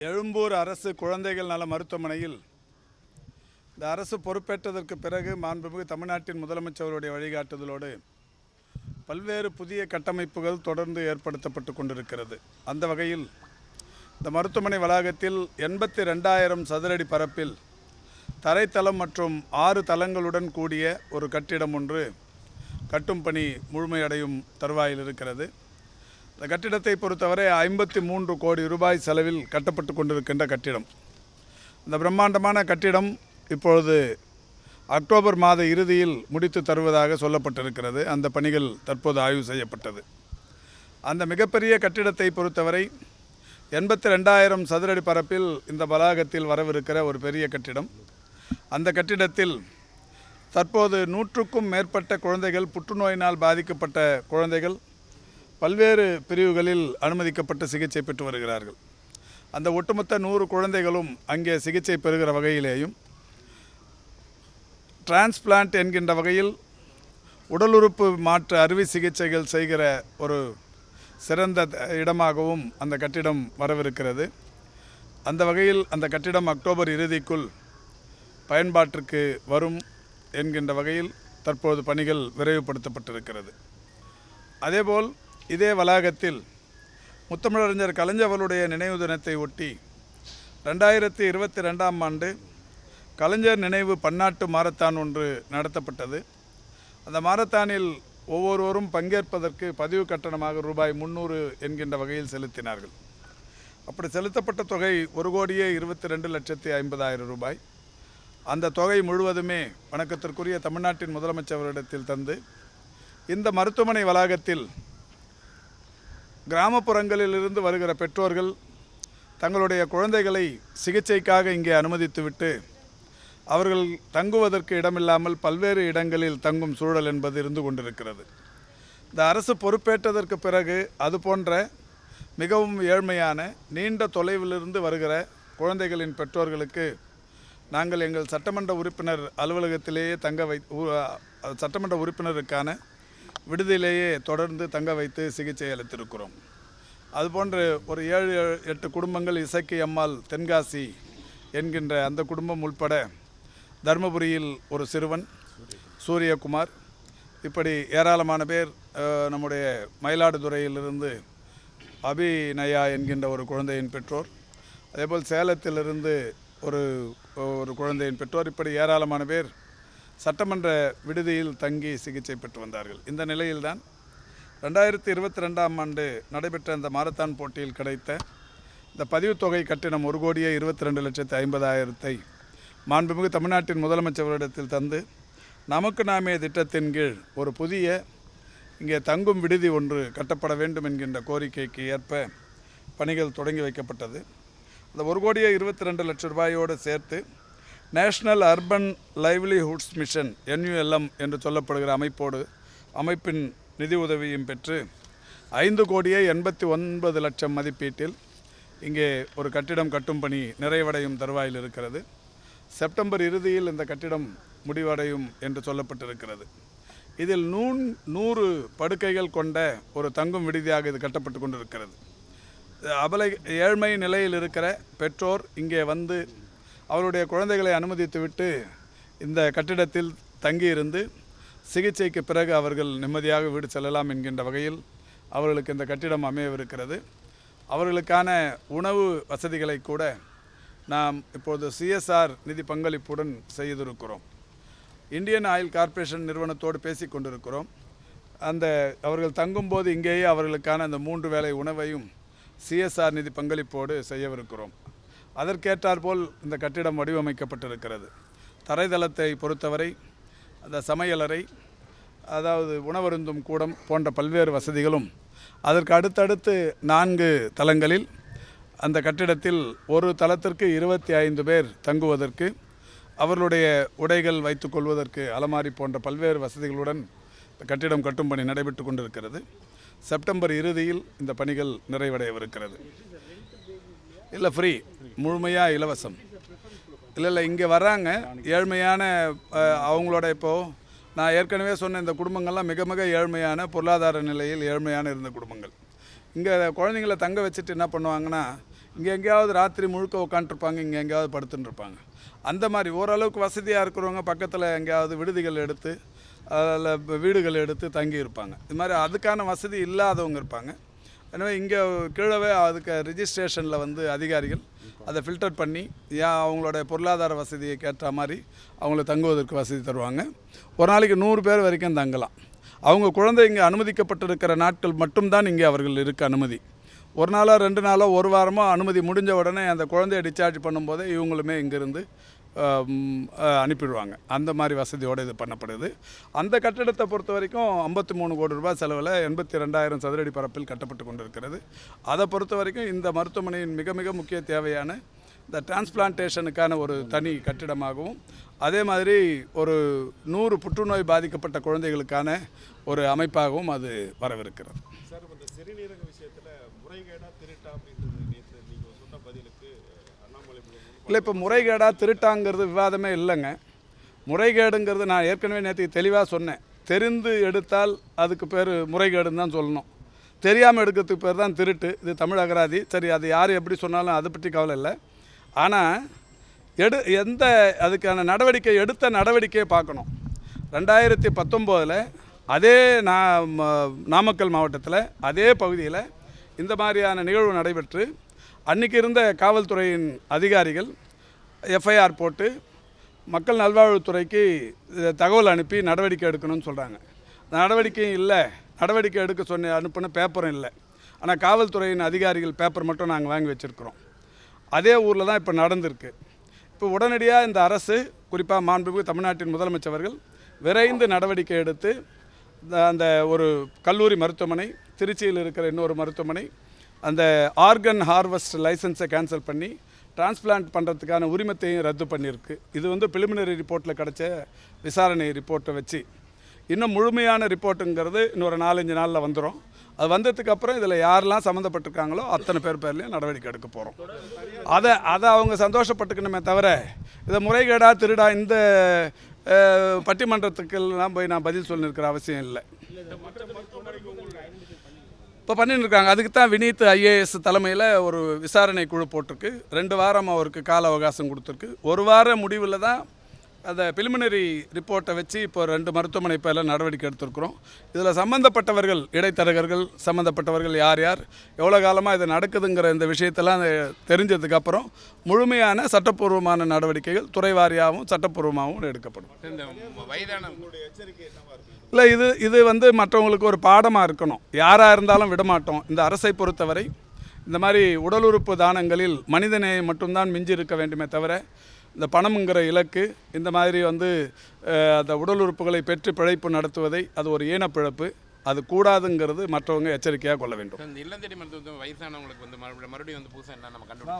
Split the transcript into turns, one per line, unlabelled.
எழும்பூர் அரசு குழந்தைகள் நல மருத்துவமனையில் இந்த அரசு பொறுப்பேற்றதற்கு பிறகு மாண்புமிகு தமிழ்நாட்டின் முதலமைச்சருடைய வழிகாட்டுதலோடு பல்வேறு புதிய கட்டமைப்புகள் தொடர்ந்து ஏற்படுத்தப்பட்டு கொண்டிருக்கிறது. அந்த வகையில் இந்த மருத்துவமனை வளாகத்தில் எண்பத்தி ரெண்டாயிரம் சதுரடி பரப்பில் தரைத்தளம் மற்றும் ஆறு தளங்களுடன் கூடிய ஒரு கட்டிடம் ஒன்று கட்டும் பணி முழுமையடையும் தருவாயில் இருக்கிறது இந்த கட்டிடத்தை பொறுத்தவரை ஐம்பத்தி மூன்று கோடி ரூபாய் செலவில் கட்டப்பட்டு கொண்டிருக்கின்ற கட்டிடம். இந்த பிரம்மாண்டமான கட்டிடம் இப்பொழுது அக்டோபர் மாத இறுதியில் முடித்து தருவதாக சொல்லப்பட்டிருக்கிறது. அந்த பணிகள் தற்போது ஆய்வு செய்யப்பட்டது. அந்த மிகப்பெரிய கட்டிடத்தை பொறுத்தவரை எண்பத்தி ரெண்டாயிரம் சதுரடி பரப்பில் இந்த வளாகத்தில் வரவிருக்கிற ஒரு பெரிய கட்டிடம். அந்த கட்டிடத்தில் தற்போது நூற்றுக்கும் மேற்பட்ட குழந்தைகள் புற்றுநோயினால் பாதிக்கப்பட்ட குழந்தைகள் பல்வேறு பிரிவுகளில் அனுமதிக்கப்பட்டு சிகிச்சை பெற்று வருகிறார்கள். அந்த ஒட்டுமொத்த நூறு குழந்தைகளும் அங்கே சிகிச்சை பெறுகிற வகையிலேயும் டிரான்ஸ்பிளான்ட் என்கின்ற வகையில் உடல் உறுப்பு மாற்று அறுவை சிகிச்சைகள் செய்கிற ஒரு சிறந்த இடமாகவும் அந்த கட்டிடம் வரவிருக்கிறது. அந்த வகையில் அந்த கட்டிடம் அக்டோபர் இறுதிக்குள் பயன்பாட்டிற்கு வரும் என்கின்ற வகையில் தற்போது பணிகள் விரைவுபடுத்தப்பட்டிருக்கிறது. அதேபோல் இதே வளாகத்தில் முத்தமிழறிஞர் கலைஞர்களுடைய நினைவு தினத்தை ஒட்டி ரெண்டாயிரத்தி இருபத்தி ரெண்டாம் ஆண்டு கலைஞர் நினைவு பன்னாட்டு மாரத்தான் ஒன்று நடத்தப்பட்டது. அந்த மாரத்தானில் ஒவ்வொருவரும் பங்கேற்பதற்கு பதிவு கட்டணமாக ரூபாய் முந்நூறு என்கின்ற வகையில் செலுத்தினார்கள். அப்படி செலுத்தப்பட்ட தொகை ஒரு கோடியே இருபத்தி ரெண்டு லட்சத்தி ஐம்பதாயிரம் ரூபாய். அந்த தொகை முழுவதுமே வணக்கத்திற்குரிய தமிழ்நாட்டின் முதலமைச்சரிடத்தில் தந்து இந்த மருத்துவமனை வளாகத்தில் கிராமப்புறங்களிலிருந்து வருகிற பெற்றோர்கள் தங்களுடைய குழந்தைகளை சிகிச்சைக்காக இங்கே அனுமதித்துவிட்டு அவர்கள் தங்குவதற்கு இடமில்லாமல் பல்வேறு இடங்களில் தங்கும் சூழல் என்பது இருந்து கொண்டிருக்கிறது. இந்த அரசு பொறுப்பேற்றதற்கு பிறகு அது போன்ற மிகவும் ஏழ்மையான நீண்ட தொலைவிலிருந்து வருகிற குழந்தைகளின் பெற்றோர்களுக்கு நாங்கள் எங்கள் சட்டமன்ற உறுப்பினர் அலுவலகத்திலேயே தங்க வை சட்டமன்ற உறுப்பினருக்கான விடுதியிலேயே தொடர்ந்து தங்க வைத்து சிகிச்சை அளித்திருக்கிறோம். அதுபோன்று ஒரு ஏழு எட்டு குடும்பங்கள் இசக்கி அம்மாள் தென்காசி என்கின்ற அந்த குடும்பம் உள்பட தருமபுரியில் ஒரு சிறுவன் சூரியகுமார். இப்படி ஏராளமான பேர் நம்முடைய மயிலாடுதுறையிலிருந்து அபிநயா என்கின்ற ஒரு குழந்தையின் பெற்றோர். அதேபோல் சேலத்திலிருந்து ஒரு ஒரு குழந்தையின் பெற்றோர். இப்படி ஏராளமான பேர் சட்டமன்ற விடுதியில் தங்கி சிகிச்சை பெற்று வந்தார்கள். இந்த நிலையில்தான் ரெண்டாயிரத்தி இருபத்தி ரெண்டாம் ஆண்டு நடைபெற்ற இந்த மாரத்தான் போட்டியில் கிடைத்த இந்த பதிவுத்தொகை கட்டணம் ஒரு கோடியே இருபத்தி ரெண்டு லட்சத்து ஐம்பதாயிரத்தை மாண்புமிகு தமிழ்நாட்டின் முதலமைச்சர்களிடத்தில் தந்து நமக்கு நாமே திட்டத்தின் கீழ் ஒரு புதிய இங்கே தங்கும் விடுதி ஒன்று கட்டப்பட வேண்டும் என்கின்ற கோரிக்கைக்கு ஏற்ப பணிகள் தொடங்கி வைக்கப்பட்டது. அந்த ஒரு கோடியே இருபத்தி ரெண்டு லட்ச ரூபாயோடு சேர்த்து national urban livelihoods mission NULM என்று சொல்லப்படுகிற அமைப்போடு அமைப்பின் நிதி உதவியும் பெற்று ஐந்து கோடியே எண்பத்தி ஒன்பது லட்சம் மதிப்பீட்டில் இங்கே ஒரு கட்டிடம் கட்டும் பணி நிறைவடையும் தருவாயில் இருக்கிறது. செப்டம்பர் இறுதியில் இந்த கட்டிடம் முடிவடையும் என்று சொல்லப்பட்டிருக்கிறது. இதில் நூன் நூறு படுக்கைகள் கொண்ட ஒரு தங்கும் விடுதியாக இது கட்டப்பட்டு கொண்டிருக்கிறது. அபலை ஏழ்மை நிலையில் இருக்கிற பெற்றோர் இங்கே வந்து அவருடைய குழந்தைகளை அனுமதித்துவிட்டு இந்த கட்டிடத்தில் தங்கியிருந்து சிகிச்சைக்கு பிறகு அவர்கள் நிம்மதியாக வீடு செல்லலாம் என்கின்ற வகையில் அவர்களுக்கு இந்த கட்டிடம் அமையவிருக்கிறது. அவர்களுக்கான உணவு வசதிகளை கூட நாம் இப்போது சிஎஸ்ஆர் நிதி பங்களிப்புடன் செய்திருக்கிறோம். இந்தியன் ஆயில் கார்ப்பரேஷன் நிறுவனத்தோடு பேசி கொண்டிருக்கிறோம். அந்த அவர்கள் தங்கும்போது இங்கேயே அவர்களுக்கான அந்த மூன்று வேளை உணவையும் சிஎஸ்ஆர் நிதி பங்களிப்போடு செய்யவிருக்கிறோம். அதற்கேற்றாற்போல் இந்த கட்டிடம் வடிவமைக்கப்பட்டிருக்கிறது. தரைதளத்தை பொறுத்தவரை அந்த சமையலறை அதாவது உணவருந்தும் கூடம் போன்ற பல்வேறு வசதிகளும் அதற்கு அடுத்தடுத்து நான்கு தளங்களில் அந்த கட்டிடத்தில் ஒரு தளத்திற்கு இருபத்தி ஐந்து பேர் தங்குவதற்கு அவர்களுடைய உடைகள் வைத்துக்கொள்வதற்கு அலமாரி போன்ற பல்வேறு வசதிகளுடன் இந்த கட்டிடம் கட்டும் பணி நடைபெற்று கொண்டிருக்கிறது. செப்டம்பர் இறுதியில் இந்த பணிகள் நிறைவடையவிருக்கிறது. இல்லை ஃப்ரீ முழுமையாக இலவசம். இல்லை இல்லை இங்கே வர்றாங்க. ஏழ்மையான அவங்களோட இப்போது நான் ஏற்கனவே சொன்ன இந்த குடும்பங்கள்லாம் மிக மிக ஏழ்மையான பொருளாதார நிலையில் ஏழ்மையான இருந்த குடும்பங்கள். இங்கே குழந்தைங்கள தங்க வச்சுட்டு என்ன பண்ணுவாங்கன்னா இங்கே எங்கேயாவது ராத்திரி முழுக்க உட்காந்துருப்பாங்க இங்கே எங்கேயாவது படுத்துன்னு இருப்பாங்க அந்த மாதிரி ஓரளவுக்கு வசதியாக இருக்கிறவங்க பக்கத்தில் எங்கேயாவது விடுதிகள் எடுத்து அதில் வீடுகள் எடுத்து தங்கி இருப்பாங்க இது மாதிரி அதுக்கான வசதி இல்லாதவங்க இருப்பாங்க. எனவே இங்கே கீழவே அதுக்கு ரிஜிஸ்ட்ரேஷனில் வந்து அதிகாரிகள் அதை ஃபில்டர் பண்ணி ஏன் அவங்களோட பொருளாதார வசதியை கேட்ட மாதிரி அவங்கள தங்குவதற்கு வசதி தருவாங்க. ஒரு நாளைக்கு நூறு பேர் வரைக்கும் தங்கலாம். அவங்க குழந்தை இங்கே அனுமதிக்கப்பட்டிருக்கிற நாட்கள் மட்டும்தான் இங்கே அவர்கள் இருக்க அனுமதி. ஒரு நாளோ ரெண்டு நாளோ ஒரு வாரமோ அனுமதி முடிஞ்ச உடனே அந்த குழந்தைய டிஸ்சார்ஜ் பண்ணும்போதே இவங்களுமே இங்கேருந்து அனுப்பிடுவாங்க. அந்த மாதிரி வசதியோடு இது பண்ணப்படுது. அந்த கட்டிடத்தை பொறுத்த வரைக்கும் ஐம்பத்தி மூணு கோடி ரூபாய் செலவில் எண்பத்தி ரெண்டாயிரம் சதுரடி பரப்பில் கட்டப்பட்டு கொண்டிருக்கிறது. அதை பொறுத்த வரைக்கும் இந்த மருத்துவமனையின் மிக மிக முக்கிய தேவையான இந்த டிரான்ஸ்பிளான்டேஷனுக்கான ஒரு தனி கட்டிடமாகவும் அதே மாதிரி ஒரு நூறு புற்றுநோய் பாதிக்கப்பட்ட குழந்தைகளுக்கான ஒரு அமைப்பாகவும் அது வரவிருக்கிறது.
சார் இந்த சிறுநீரக விஷயத்தில் முறைகேடா திருட்டா அப்படின்றது நேற்று நீங்கள் சொன்ன பதிலுக்கு
இல்லை இப்போ முறைகேடாக திருட்டாங்கிறது விவாதமே இல்லைங்க. முறைகேடுங்கிறது நான் ஏற்கனவே நேற்று தெளிவாக சொன்னேன். தெரிந்து எடுத்தால் அதுக்கு பேர் முறைகேடுன்னு தான் சொல்லணும். தெரியாமல் எடுக்கிறதுக்கு பேர் தான் திருட்டு. இது தமிழ் அகராதி. சரி அது யார் எப்படி சொன்னாலும் அதை பற்றி கவலை இல்லை. ஆனால் எடு எந்த அதுக்கான நடவடிக்கை எடுத்த நடவடிக்கையை பார்க்கணும். ரெண்டாயிரத்தி பத்தொம்போதில் அதே நாமக்கல் மாவட்டத்தில் அதே பகுதியில் இந்த மாதிரியான நிகழ்வு நடைபெற்று அன்றைக்கி இருந்த காவல்துறையின் அதிகாரிகள் எஃப்ஐஆர் போட்டு மக்கள் நல்வாழ்வுத்துறைக்கு தகவல் அனுப்பி நடவடிக்கை எடுக்கணும்னு சொல்கிறாங்க நடவடிக்கையும் இல்லை. நடவடிக்கை எடுக்க சொன்ன அனுப்பின பேப்பரும் இல்லை. ஆனால் காவல்துறையின் அதிகாரிகள் பேப்பர் மட்டும் நாங்கள் வாங்கி வச்சுருக்கிறோம். அதே ஊரில் தான் இப்போ நடந்திருக்கு. இப்போ உடனடியாக இந்த அரசு குறிப்பாக மாண்புமிகு தமிழ்நாட்டின் முதலமைச்சர்கள் விரைந்து நடவடிக்கை எடுத்து அந்த ஒரு கல்லூரி மருத்துவமனை திருச்சியில் இருக்கிற இன்னொரு மருத்துவமனை அந்த ஆர்கன் ஹார்வெஸ்ட் லைசன்ஸை கேன்சல் பண்ணி டிரான்ஸ்பிளான்ட் பண்ணுறதுக்கான உரிமத்தையும் ரத்து பண்ணியிருக்கு. இது வந்து பிலிமினரி ரிப்போர்ட்டில் கிடச்ச விசாரணை ரிப்போர்ட்டை வச்சு. இன்னும் முழுமையான ரிப்போர்ட்டுங்கிறது இன்னொரு நாலஞ்சு நாளில் வந்துடும் அது வந்ததுக்கு அப்புறம் இதில் யாரெல்லாம் சம்மந்தப்பட்டிருக்காங்களோ அத்தனை பேர் பேர்லேயும் நடவடிக்கை எடுக்க போகிறோம் அதை அதை அவங்க சந்தோஷப்பட்டுக்கணுமே தவிர இதை முறைகேடா திருடா இந்த பட்டிமன்றத்துக்கெல்லாம் போய் நான் பதில் சொல்லியிருக்கிற அவசியம் இல்லை. இப்போ பண்ணிட்டு இருக்காங்க அதுக்கு தான் வினீத் ஐஏஎஸ் தலைமையில் ஒரு விசாரணை குழு போட்டிருக்கு. ரெண்டு வாரம் அவருக்கு கால அவகாசம் கொடுத்துருக்கு. ஒரு வார முடிவில் தான் அந்த பிலிமினரி ரிப்போர்ட்டை வச்சு இப்போ ரெண்டு மருத்துவமனை பேரில் நடவடிக்கை எடுத்திருக்கிறோம். இதில் சம்மந்தப்பட்டவர்கள் இடைத்தரகர்கள் சம்மந்தப்பட்டவர்கள் யார் யார் எவ்வளோ காலமாக இது நடக்குதுங்கிற இந்த விஷயத்தெல்லாம் தெரிஞ்சதுக்கப்புறம் முழுமையான சட்டப்பூர்வமான நடவடிக்கைகள் துறை வாரியாகவும் சட்டப்பூர்வமாகவும் எடுக்கப்படும்.
வயதான
இல்லை இது இது வந்து மற்றவங்களுக்கு ஒரு பாடமாக இருக்கணும். யாராக இருந்தாலும் விடமாட்டோம் இந்த அரசை பொறுத்தவரை இந்த மாதிரி உடல் உறுப்பு தானங்களில் மனிதநேயம் மட்டும்தான் மிஞ்சி இருக்க வேண்டுமே தவிர இந்த பணம்ங்கிற இலக்கு இந்த மாதிரி வந்து அந்த உடல் உறுப்புகளை பெற்று பிழைப்பு நடத்துவதை அது ஒரு ஈனப்பிழப்பு அது கூடாதுங்கிறது மற்றவங்க எச்சரிக்கையாக கொள்ள வேண்டும்.
இந்த இல்லந்தேடி மருத்துவம் வயசானவங்களுக்கு வந்து மறுபடியும் வந்து புதுசாக என்ன நம்ம கண்டுபிடிச்சு